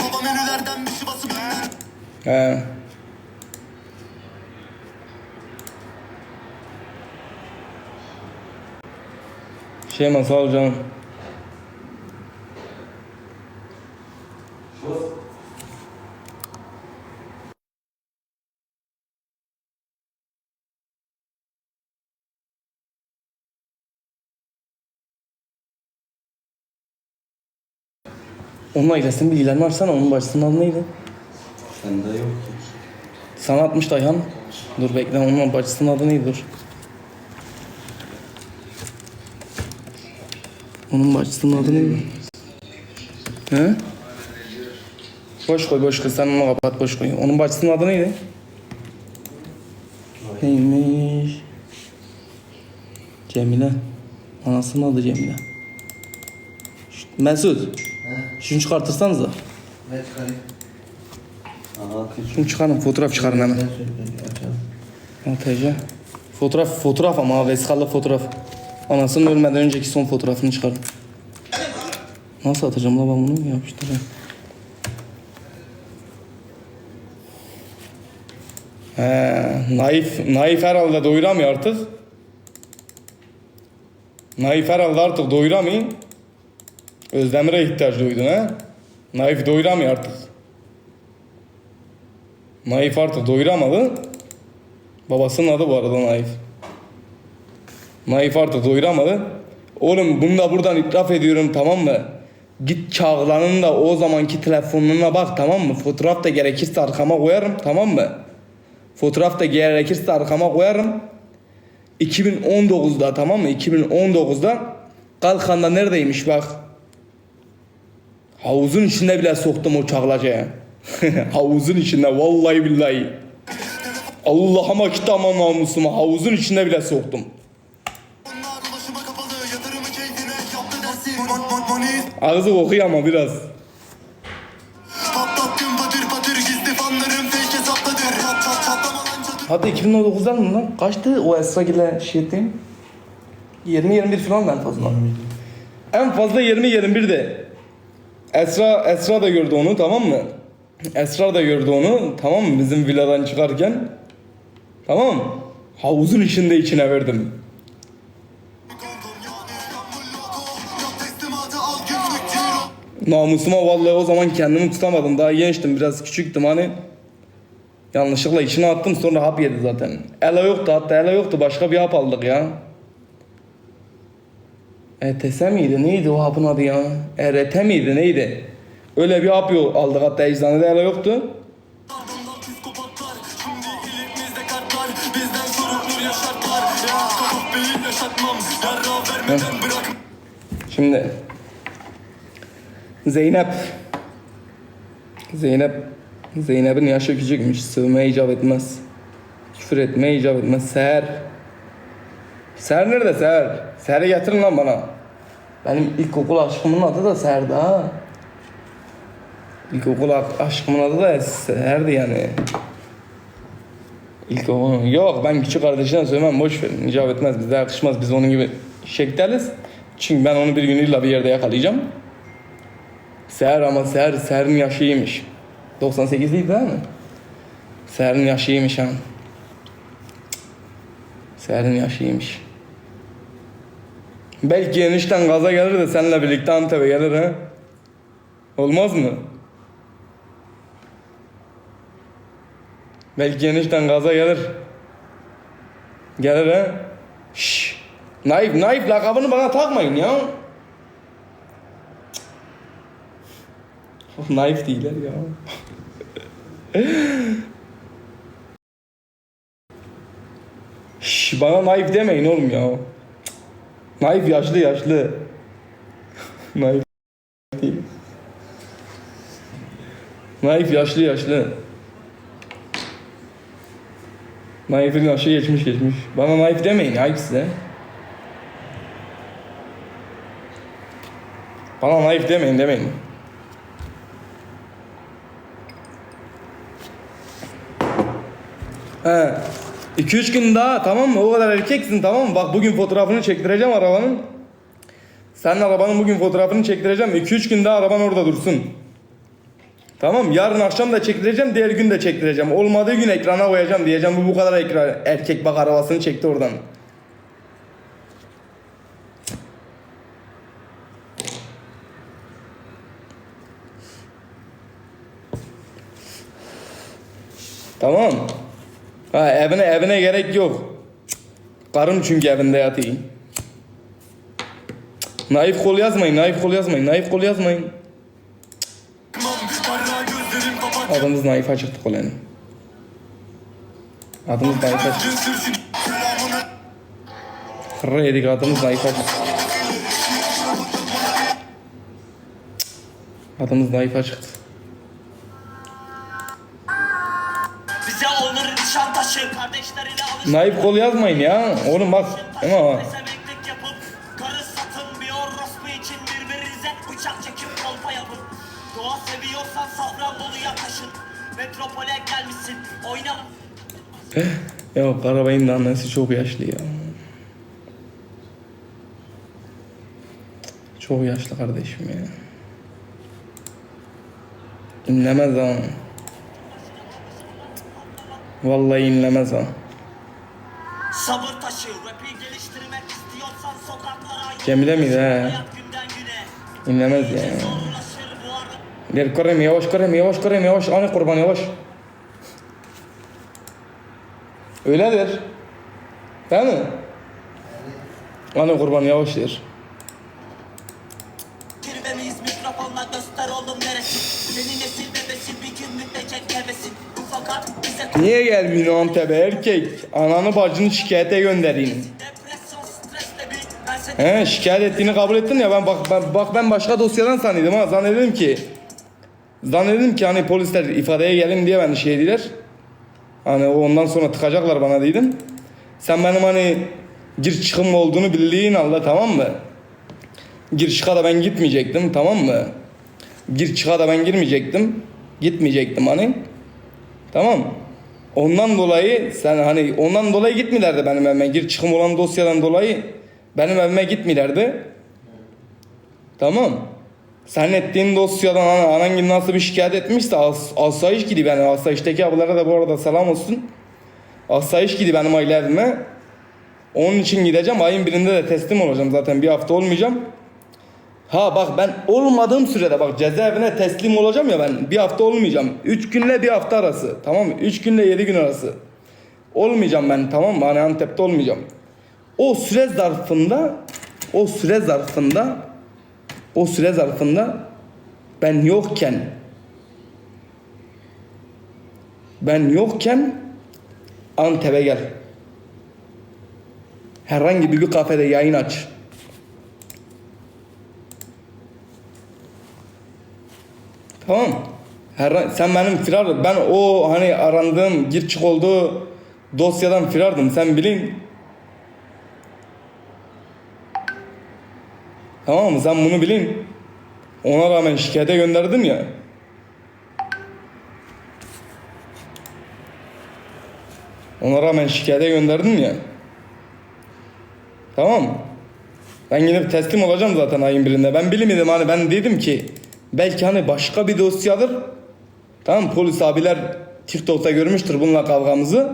Baba menülerden bir şey basıp sağ ol canım. Onun ailesinin bilgilerini versene. Onun bacısının adı neydi? Sende yok ki. Sana atmış Dayhan. Dur bekle onun bacısının adı neydi dur. Onun bacısının adı neydi? He? Boş koy boş koy sen onu kapat boş koy. Onun bacısının adı neydi? Neymiş? Cemile. Anasının adı Cemile. Şşt, Mesut. Şunu çıkartırsanız da. Ne çıkarayım? Şunu çıkarın fotoğraf çıkarın hemen. Atacağım. Fotoğraf, fotoğraf ama vesikalı fotoğraf. Anasının ölmeden önceki son fotoğrafını çıkarın. Nasıl atacağım la ben bunu yapıştırayım. He, naif, naif herhalde doyuramıyor artık. Naif herhalde artık doyuramıyor. Özdemir'e ihtiyaç duydun ha. Naif doyuramıyor artık. Naif artık doyuramadı. Babasının adı bu arada Naif. Naif artık doyuramadı. Oğlum bunu da buradan itiraf ediyorum tamam mı? Git Çağla'nın da o zamanki telefonuna bak tamam mı? Fotoğraf da gerekirse arkama koyarım tamam mı? Fotoğraf da gerekirse arkama koyarım. 2019'da tamam mı? 2019'da Kalkan'da neredeymiş bak. Havuzun içinde bile soktum o çağlacaya. Havuzun içinde vallahi billahi. Allah'ıma kitabıma namusuma havuzun içinde bile soktum. Ağzı kokuyor ama biraz. Hatta 2019'dan mı lan? Kaçtı o Esra ile şey ettiğim? 20-21 falan en fazla. En fazla 20-21 de. Esra, Esra da gördü onu tamam mı? Esra da gördü onu tamam mı? Bizim villadan çıkarken. Tamam mı? Havuzun içinde içine verdim. Namusuma vallahi o zaman kendimi tutamadım. Daha gençtim biraz küçüktüm hani. Yanlışlıkla içine attım sonra hap yedi zaten. Ela yoktu hatta ela yoktu başka bir hap aldık ya. ETS miydi neydi o hapın adı ya? ERT miydi neydi? Öyle bir hap aldık hatta eczanede ela yoktu. Şimdi Zeynep Zeynep Zeynep'in yaşı küçükmüş. Sığmaya icap etmez. Küfür etmeye icap etmez. Seher Seher nerede Seher? Seher'i getirin lan bana. Benim ilkokul aşkımın adı da Seher'di ha. İlkokul aşkımın adı da Seher'di yani. İlkokul... Yok ben küçük kardeşine söylemem boş verin. İcap etmez bize yakışmaz. Biz onun gibi şekleriz. Çünkü ben onu bir gün illa bir yerde yakalayacağım. Seher ama Seher, Seher'in yaşı iyiymiş. 98'liydi değil mi? Seher'in yaşı iyiymiş ha. Seher'in yaşı iyiymiş. Belki enişten gaza gelir de seninle birlikte Antep'e gelir ha. Olmaz mı? Belki enişten gaza gelir. Gelir ha. Şşş. Naif, naif lakabını bana takmayın ya. Naif değiller ya. Şş, bana naif demeyin oğlum ya. Naif yaşlı yaşlı. naif değil. Naif yaşlı yaşlı. Naif'in yaşı geçmiş geçmiş. Bana naif demeyin ya size. Bana naif demeyin demeyin. He. 2-3 gün daha tamam mı? O kadar erkeksin tamam mı? Bak bugün fotoğrafını çektireceğim arabanın. Senin arabanın bugün fotoğrafını çektireceğim. 2-3 gün daha araban orada dursun. Tamam yarın akşam da çektireceğim diğer gün de çektireceğim. Olmadığı gün ekrana koyacağım diyeceğim bu bu kadar ekran, erkek bak arabasını çekti oradan. Tamam. Ha evine evine gerek yok. Karım çünkü evinde yatıyor. Naif kol yazmayın, naif kol yazmayın, naif kol yazmayın. Adımız Naif açıktı kolanı. Adımız Naif açık. Cin sürçün Selamına Kırra yedik adımız Naif açık. Adımız Naif açıktı. Bize onların nişantaşı kardeşleriyle alışveriş Naif kol yazmayın ya. Oğlum bak. Ama Pesemeklik yapıp karı satın bir orospu için birbirinize bıçak çekip kolpa yapın. Doğa seviyorsan Safranbolu'ya taşın. Metropole gelmişsin oynama. ya Karabay'ın da annesi çok yaşlı ya. Çok yaşlı kardeşim ya. İnlemez ha. Vallahi inlemez ha. Sabır taşı rapi geliştirmek istiyorsan sokaklara. Cemile miydi he? İnlemez ya. Gel Kerem yavaş Kerem yavaş Kerem yavaş. Ani kurban yavaş. Öyledir. Değil mi? Ani kurban yavaş der. Niye gelmiyorsun Antep'e erkek? Ananı bacını şikayete Ben seni He şikayet ettiğini kabul ettin ya ben bak ben, bak ben başka dosyadan sanıyordum ha zannediyordum ki zannediyordum ki hani polisler ifadeye gelin diye beni şey dediler. Hani ondan sonra tıkacaklar bana dedim. Sen benim hani gir çıkım olduğunu bildiğin halde tamam mı? Gir çıka da ben gitmeyecektim tamam mı? Gir çıka da ben girmeyecektim. Gitmeyecektim hani. Tamam. Ondan dolayı sen hani ondan dolayı gitmilerdi benim evime. Gir çıkım olan dosyadan dolayı benim evime gitmilerdi. Tamam. Sen ettiğin dosyadan ana, anan gibi nasıl bir şikayet etmişse as, asayiş gidi benim. Asayişteki abilara da bu arada selam olsun. Asayiş gidi benim aile evime. Onun için gideceğim. Ayın birinde de teslim olacağım zaten. Bir hafta olmayacağım. Ha bak ben olmadığım sürede bak cezaevine teslim olacağım ya ben bir hafta olmayacağım. 3 günle bir hafta arası tamam mı? 3 günle 7 gün arası. Olmayacağım ben tamam mı? Hani Antep'te olmayacağım. O süre zarfında o süre zarfında o süre zarfında ben yokken ben yokken Antep'e gel. Herhangi bir, kafede yayın aç. Tamam. Her, sen benim firar ben o hani arandığım gir çık olduğu dosyadan firardım sen bilin. Tamam mı? Sen bunu bilin. Ona rağmen şikayete gönderdim ya. Ona rağmen şikayete gönderdim ya. Tamam? Ben gidip teslim olacağım zaten ayın birinde. Ben bilmedim hani ben dedim ki belki hani başka bir dosyadır. Tamam polis abiler TikTok'ta görmüştür bununla kavgamızı.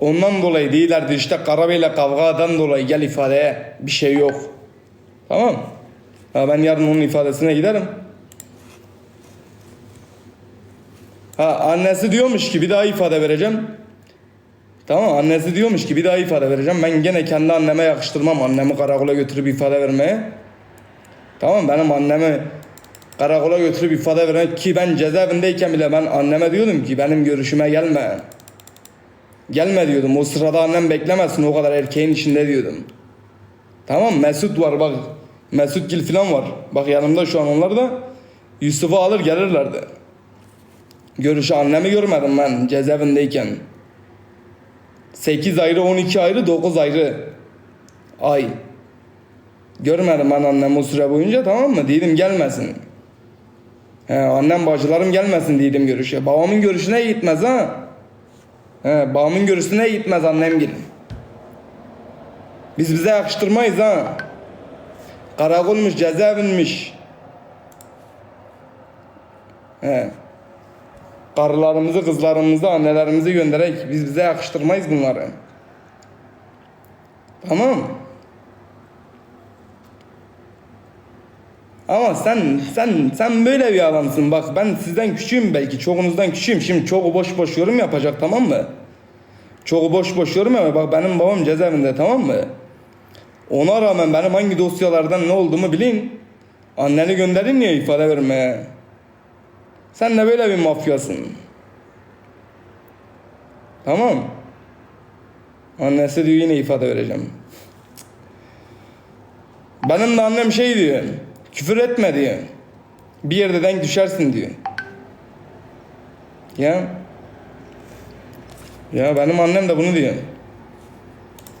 Ondan dolayı değillerdi işte Karabey'le kavgadan dolayı gel ifadeye bir şey yok. Tamam. Ha ben yarın onun ifadesine giderim. Ha annesi diyormuş ki bir daha ifade vereceğim. Tamam annesi diyormuş ki bir daha ifade vereceğim. Ben gene kendi anneme yakıştırmam annemi karakola götürüp ifade vermeye. Tamam benim annemi karakola götürüp ifade vermek ki ben cezaevindeyken bile ben anneme diyordum ki benim görüşüme gelme. Gelme diyordum. O sırada annem beklemesin o kadar erkeğin içinde diyordum. Tamam Mesut var bak. Mesut Gil falan var. Bak yanımda şu an onlar da Yusuf'u alır gelirlerdi. Görüşü annemi görmedim ben cezaevindeyken. 8 ayrı, 12 ayrı, 9 ayrı ay. Görmedim ben annemi o süre boyunca tamam mı? Dedim gelmesin. He, annem bacılarım gelmesin dedim görüşe. Babamın görüşüne gitmez ha. He, babamın görüşüne gitmez annem gelin. Biz bize yakıştırmayız ha. Karakolmuş, cezaevinmiş. He. Karılarımızı, kızlarımızı, annelerimizi göndererek biz bize yakıştırmayız bunları. Tamam. Ama sen sen sen böyle bir adamsın. Bak ben sizden küçüğüm belki. Çoğunuzdan küçüğüm. Şimdi çoğu boş boş yorum yapacak tamam mı? Çoğu boş boş yorum yapacak. Bak benim babam cezaevinde tamam mı? Ona rağmen benim hangi dosyalardan ne olduğumu bilin. Anneni gönderin ya ifade vermeye. Sen de böyle bir mafyasın. Tamam. Annesi diyor yine ifade vereceğim. Benim de annem şey diyor. Küfür etme diyor. Bir yerde denk düşersin diyor. Ya. Ya benim annem de bunu diyor.